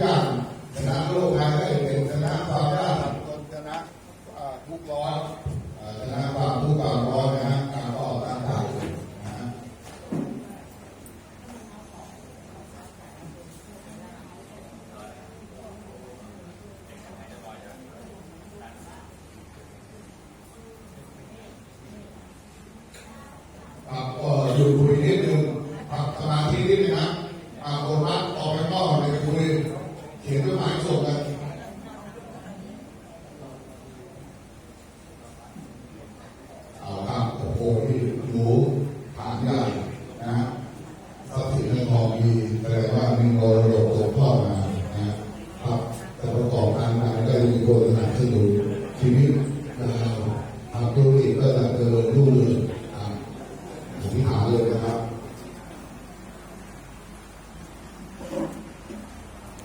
อย่างชนะโลกภัยได้เป็นชนะความยากชนะทุกร้อนชนะความทุกข์ความร้อนนะฮะการต่อต้านทานนะฮะครับก็อยู่คุยนิดนึงครับสมาธินิดนึงนะ ผ่านได้นะฮะทรัพย์สินเงิทองมีแต่ว่ามีมรดกตกทอดมานะครับแต่ประกอบการงานก็มีโฆษณาขึ้นอยู่ชีวิตเราทำธุรกิจก็จะเจริญรุ่งเรืองผมถามเลยนะครับ